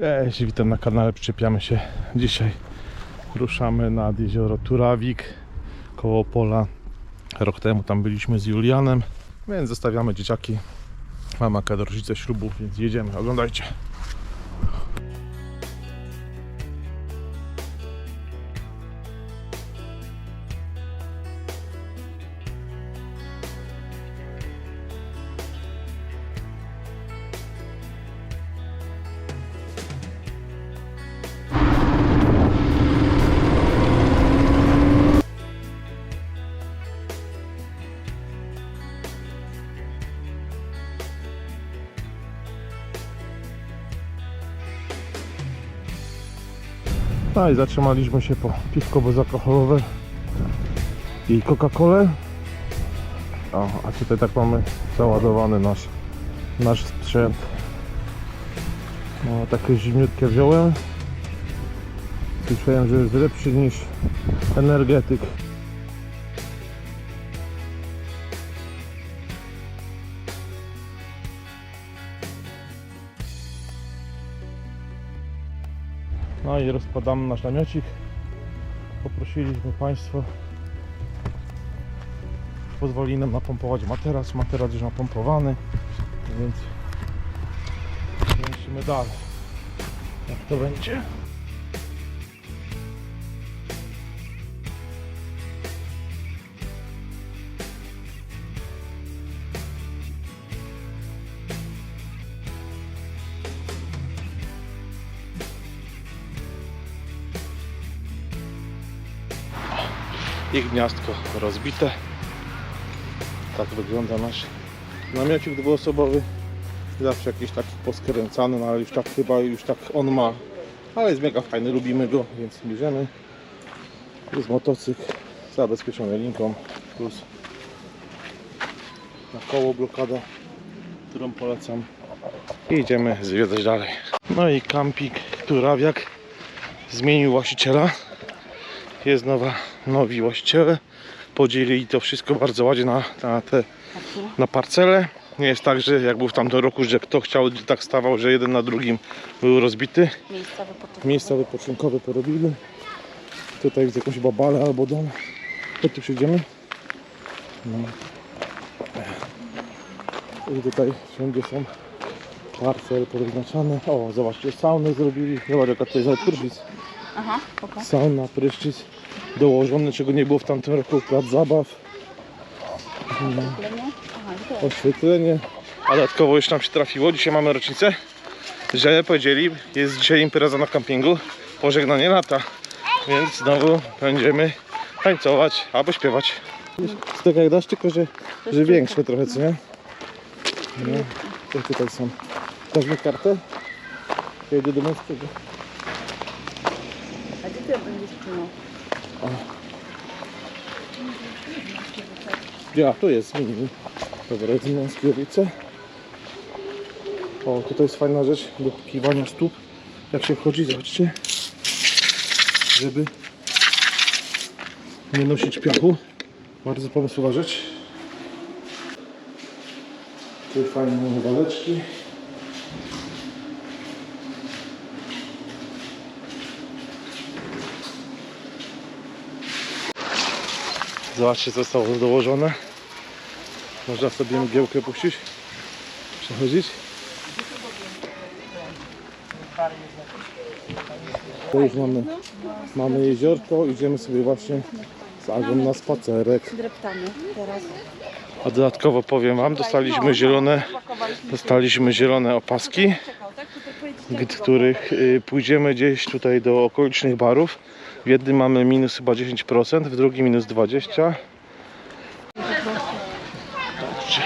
Cześć, witam na kanale, przyczepiamy się. Dzisiaj ruszamy nad jezioro Turawik koło pola. Rok temu tam byliśmy z Julianem, więc zostawiamy dzieciaki. Mama do rodzice ślubów, więc jedziemy, oglądajcie. No i zatrzymaliśmy się po piwko bezalkoholowe i Coca-Colę. A tutaj tak mamy załadowany nasz, nasz sprzęt. No, takie zimniutkie wziąłem. Słyszałem, że jest lepszy niż energetyk. No i rozkładamy nasz namiocik. Poprosiliśmy Państwo. Pozwolili nam napompować materac. Materac już napompowany, więc lecimy dalej. Jak to będzie? Ich gniazdko rozbite. Tak wygląda nasz namiocik dwuosobowy. Zawsze jakiś taki poskręcany, no ale już tak chyba już tak on ma. Ale jest mega fajny, lubimy go, więc bierzemy. Jest motocykl zabezpieczony linką plus na koło blokada, którą polecam. I idziemy zwiedzać dalej. No i kampik Turawiak zmienił właściciela jest nowa, nowi właściciele. Podzielili to wszystko bardzo ładnie na, na te na parcele. Nie jest tak, że jak był w tamtym roku, że kto chciał tak stawał, że jeden na drugim był rozbity. Miejsca wypoczynkowe. Miejsca wypoczynkowe porobili. Tutaj widzę jakąś babalę albo dom. Chodź tu przyjdziemy. No. I tutaj wszędzie są parcele powyznaczane. O, zobaczcie, saunę zrobili. Zobacz jaka tutaj jest prysznic. Aha, spoko. Sauna, prysznic dołożony, czego nie było w tamtym roku, plac zabaw, Oświetlenie? Aha, oświetlenie. A dodatkowo już nam się trafiło, dzisiaj mamy rocznicę, że powiedzieli, jest dzisiaj impreza na kampingu, pożegnanie lata, więc znowu będziemy tańcować albo śpiewać. Jest tak jak dasz, tylko że, że większe trochę, co nie? No, to tutaj są. Mi kartę? Jedę do męskiego. Ja, tu jest mini. Dobra, jest męskie ulice. O, tutaj jest fajna rzecz do kiwania stóp. Jak się wchodzi, zobaczcie. Żeby nie nosić piachu. Bardzo pomysłowa rzecz. Tu fajne waleczki. Zobaczcie co zostało dołożone. Można sobie mgiełkę puścić. Przechodzić. To już mamy, mamy jeziorko, idziemy sobie właśnie z Agą na spacerek. Dreptamy teraz. A dodatkowo powiem Wam, dostaliśmy zielone, dostaliśmy zielone opaski, w których y, pójdziemy gdzieś tutaj do okolicznych barów. W jednym mamy minus chyba 10%, w drugim minus 20%. Patrzcie,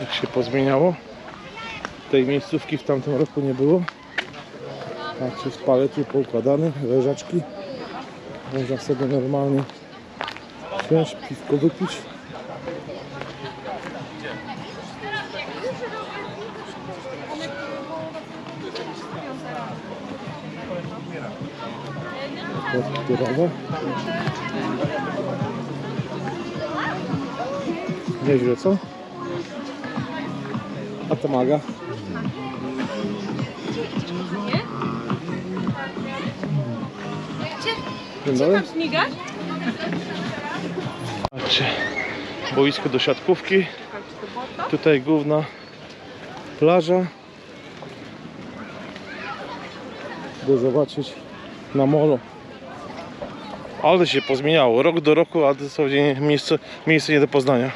jak się pozmieniało. Tej miejscówki w tamtym roku nie było. Patrzcie, z palety poukładane, leżaczki. Można sobie normalnie wziąć, piwko wypić. papierowe. Nieźle, co? A to maga. Dzień dobry. śmigasz? Patrzcie, boisko do siatkówki. Tutaj główna plaża. By zobaczyć na molo. Ale się pozmieniało. Rok do roku, a dosłownie miejsce, miejsce nie do poznania.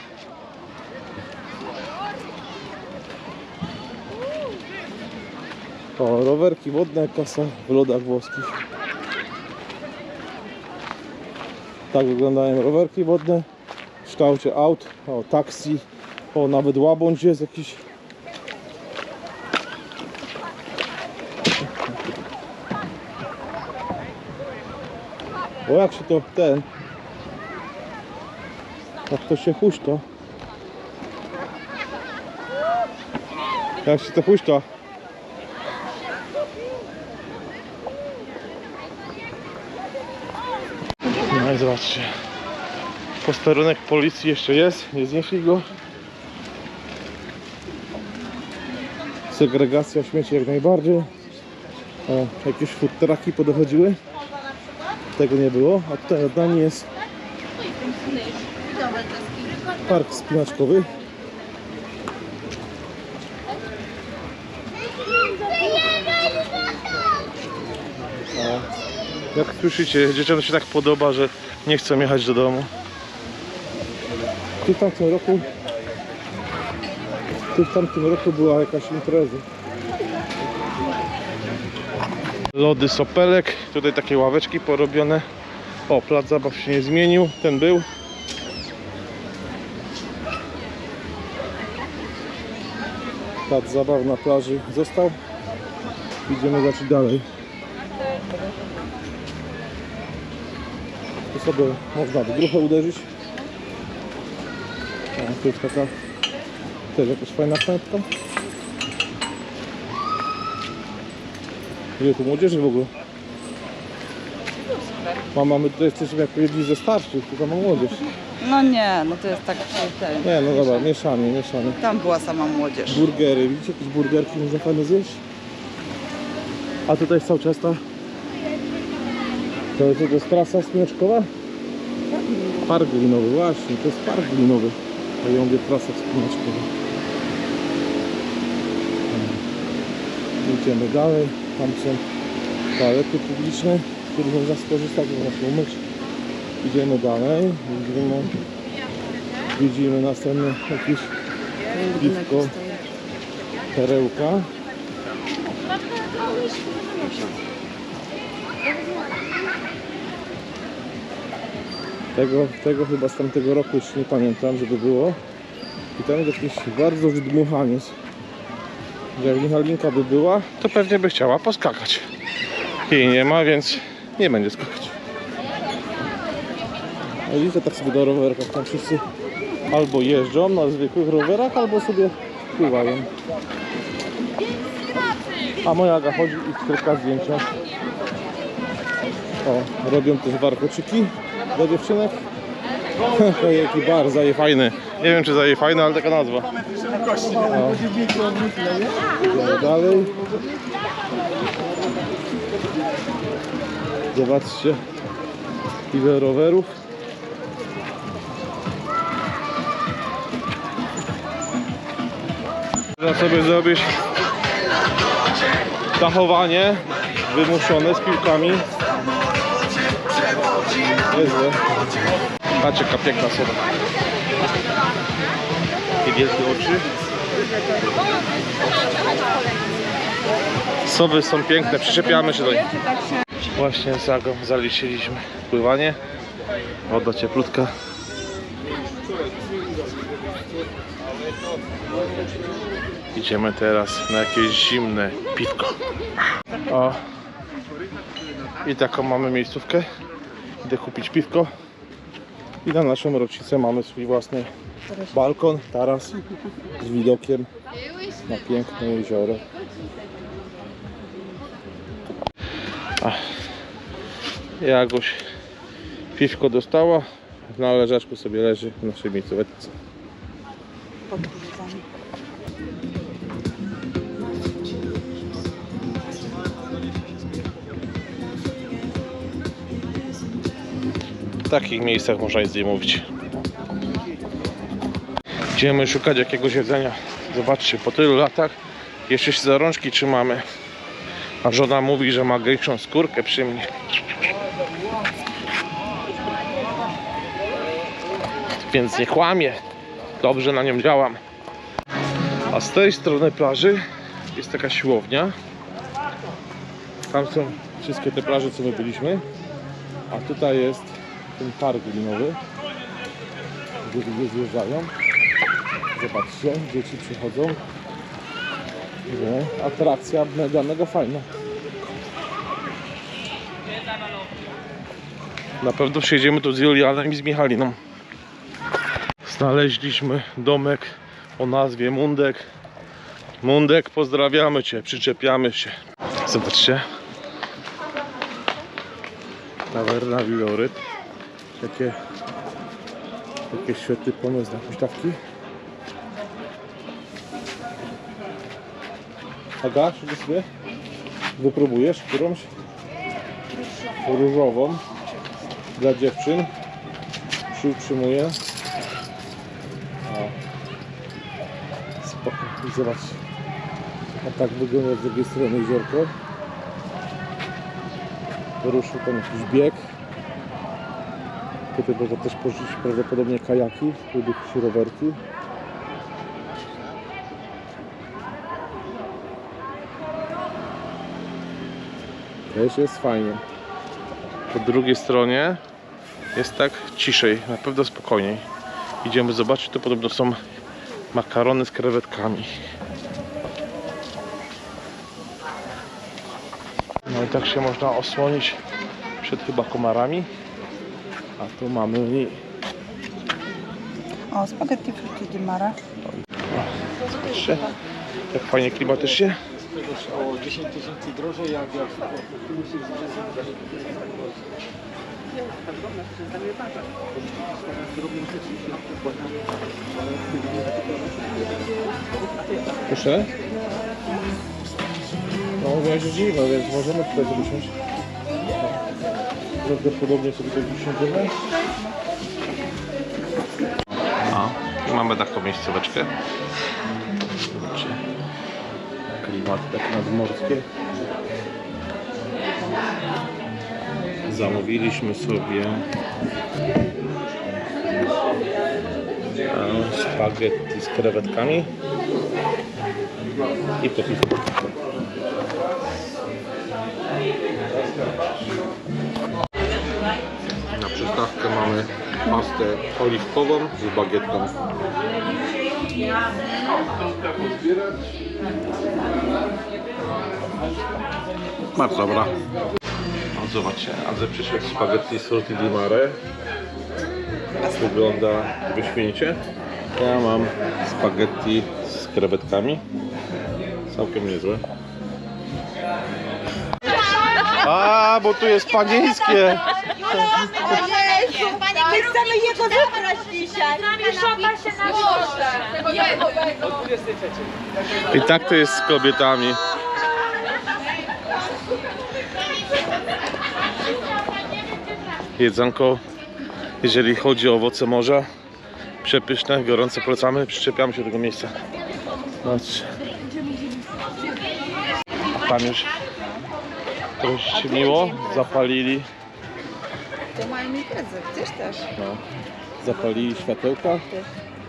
O, rowerki wodne, kasa w lodach włoskich. Tak wyglądają rowerki wodne w kształcie aut, o taksi, o nawet łabądź jest jakiś. O jak się to ten, jak to się huśta. Jak się to huśta. No i zobaczcie. Posterunek policji jeszcze jest, nie znieśli go. Segregacja śmieci jak najbardziej. O, jakieś food trucki podochodziły. Tego nie było, a tutaj nad nami jest park spinaczkowy. O, jak słyszycie, dzieciom się tak podoba, że nie chcą jechać do domu. Tu w tamtym roku tu w tamtym roku była jakaś impreza. Lody sopelek, tutaj takie ławeczki porobione. O, plac zabaw się nie zmienił, ten był. Plac zabaw na plaży został. Idziemy zacząć dalej. Tu sobie można w gruchę uderzyć. Tu jest taka też jakaś fajna pętka. Tu młodzieży w ogóle? Mama, my tutaj jesteśmy jak jedni ze starszych, tu sama młodzież. No nie, no to jest tak ten. Nie, no dobra, mieszanie, mieszanie. Tam była sama młodzież. Burgery, widzicie jakieś burgerki można fajne zjeść? A tutaj jest cały czas ta... To jest, to jest trasa spinaczkowa? Park glinowy, właśnie, to jest park glinowy. A ja mówię trasa spinaczkowa. Idziemy dalej, tam są toalety publiczne, z których można skorzystać, można się umyć. Idziemy dalej, widzimy, widzimy następne jakieś piwko, perełka. Tego, tego chyba z tamtego roku już nie pamiętam, żeby było. I tam jest jakiś bardzo wydmuchaniec. Michalinka by była, to pewnie by chciała poskakać. Jej nie ma, więc nie będzie skakać. A widzę tak sobie do rowerkach, tam wszyscy albo jeżdżą na zwykłych rowerach, albo sobie pływają. A moja Aga chodzi i kilka zdjęcia. O, robią też warkoczyki dla dziewczynek. Jaki bar, zaje fajny. Nie wiem czy zaje fajny, ale taka nazwa. O. Idziemy dalej. Zobaczcie ile rowerów. Można sobie zrobić dachowanie wymuszone z piłkami. Niezłe. Patrzcie, jaka piękna. Wielkie oczy. Sowy są piękne, przyczepiamy się do nich. Właśnie z Agą zaliczyliśmy pływanie. Woda cieplutka. Idziemy teraz na jakieś zimne piwko. O. I taką mamy miejscówkę. Idę kupić piwko. I na naszą rocznicę mamy swój własny balkon, taras z widokiem na piękne jezioro. Ach. Jagoś piwko dostała. Na leżaczku sobie leży w naszej miejscówce. W takich miejscach można nie mówić. Idziemy szukać jakiegoś jedzenia. Zobaczcie, po tylu latach jeszcze się za rączki trzymamy. A żona mówi, że ma gęsią skórkę przy mnie. Więc nie kłamie. Dobrze na nią działam. A z tej strony plaży jest taka siłownia. Tam są wszystkie te plaże, co my byliśmy. A tutaj jest ten park linowy, gdzie ludzie zjeżdżają. Zobaczcie, dzieci przychodzą. Nie, atrakcja mega, mega fajna. Na pewno przyjedziemy tu z Julianem i z Michaliną. Znaleźliśmy domek o nazwie Mundek. Mundek, pozdrawiamy Cię, przyczepiamy się. Zobaczcie. Tawerna Wiloryt. Jakie, jakie świetny pomysł na huśtawki. Aga, czy sobie wypróbujesz którąś? Różową dla dziewczyn. Przyutrzymuję. O. Spoko. I zobacz. A tak wygląda z drugiej strony jeziorko. Ruszył tam jakiś bieg. Tutaj można też pożyczyć prawdopodobnie kajaki lub jakieś rowerki. Też jest fajnie. Po drugiej stronie jest tak ciszej, na pewno spokojniej. Idziemy zobaczyć, to podobno są makarony z krewetkami. No i tak się można osłonić przed chyba komarami. A tu mamy O, spaghetti fritti di mare. zobaczcie, jak fajnie klimatycznie. o 10 tysięcy drożej jak, jak Proszę? No, miałeś dziwne, więc możemy tutaj usiąść. Prawdopodobnie sobie tutaj usiądziemy. A, i mamy taką miejscóweczkę. Zobaczcie. Klimaty takie nadmorskie. Zamówiliśmy sobie e, spaghetti z krewetkami i. Na przystawkę mamy pastę oliwkową z bagietką. Bardzo dobra. No, zobaczcie, Andrzej przyszedł spaghetti roti di mare. Wygląda wyśmienicie. Ja mam spaghetti z krewetkami. Całkiem niezłe. A, bo tu jest panieńskie. Panie, my chcemy jego zabrać dzisiaj. Szapa się na morze. I tak to jest z kobietami. Jedzonko, jeżeli chodzi o owoce morza, przepyszne, gorące polecamy, przyczepiamy się do tego miejsca. Zobaczcie. Tam już troszkę miło, zapalili, To mają imprezę, też też. no, zapalili światełka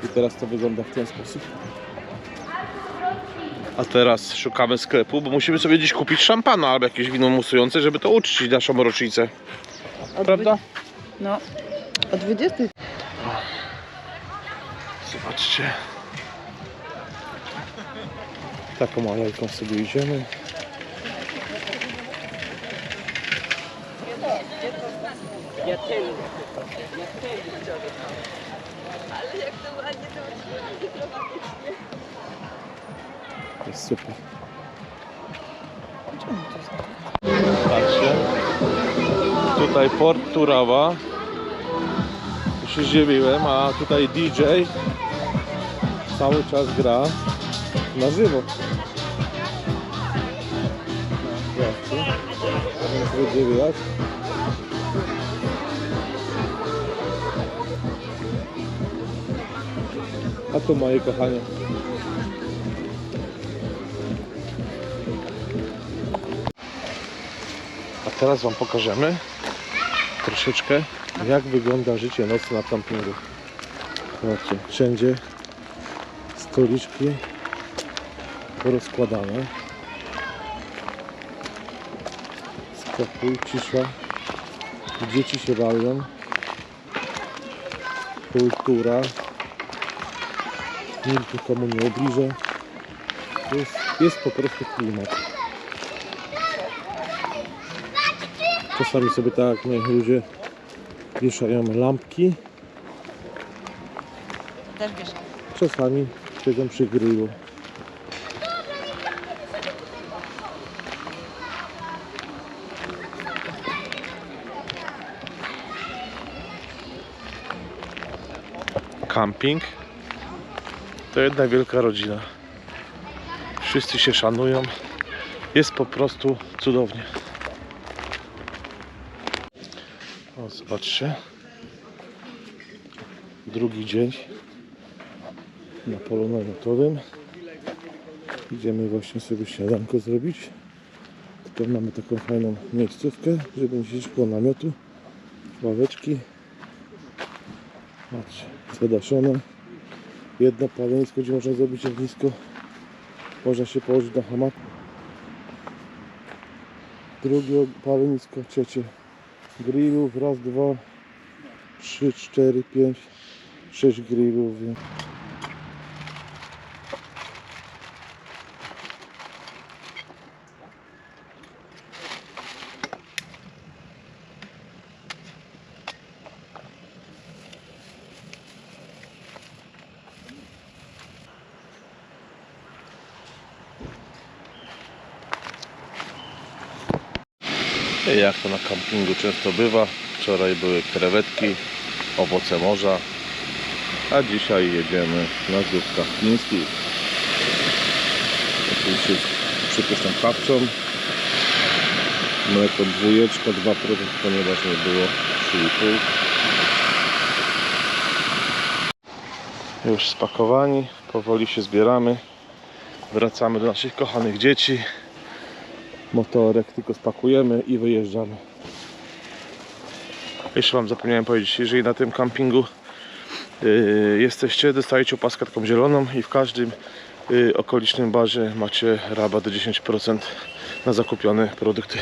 i teraz to wygląda w ten sposób. A teraz szukamy sklepu, bo musimy sobie dziś kupić szampana albo jakieś wino musujące, żeby to uczcić naszą rocznicę. Prawda? No, o 20. Zobaczcie. Taką alejką sobie idziemy. To jest super. Patrzcie. Tutaj Port Turawa. Tu się zdziwiłem, a tutaj DJ cały czas gra na żywo. Zobaczcie. Będzie A to moje kochanie. A teraz Wam pokażemy troszeczkę jak wygląda życie nocne na kampingu. Zobaczcie, wszędzie stoliczki porozkładane. Spokój, cisza. Dzieci się bawią. Kultura. Nikt nikomu nie ubliża. Jest, jest po prostu klimat. Czasami sobie tak my ludzie wieszają lampki. Też. Czasami siedzą przy grillu. Camping to jedna wielka rodzina. Wszyscy się szanują. Jest po prostu cudownie. O, zobaczcie. Drugi dzień na polu namiotowym. Idziemy właśnie sobie śniadanko zrobić. Tutaj mamy taką fajną miejscówkę, żeby nie siedzieć koło namiotu. Ławeczki. Patrzcie, zadaszone. Jedno palenisko, gdzie można zrobić ognisko. Można się położyć na hamaku. Drugie palenisko, trzecie grillów. Raz, dwa, trzy, cztery, pięć, sześć grillów. więc Jak to na kampingu często bywa, wczoraj były krewetki, owoce morza, a dzisiaj jedziemy na zupkach chińskich. Oczywiście z przepyszną kapczą, mleko dwójeczka, 2%, ponieważ nie było 3,5. Już spakowani, powoli się zbieramy, wracamy do naszych kochanych dzieci motorek tylko spakujemy i wyjeżdżamy. Jeszcze Wam zapomniałem powiedzieć, jeżeli na tym kampingu yy, jesteście, dostajecie opaskę taką zieloną i w każdym yy, okolicznym barze macie rabat do 10% na zakupione produkty.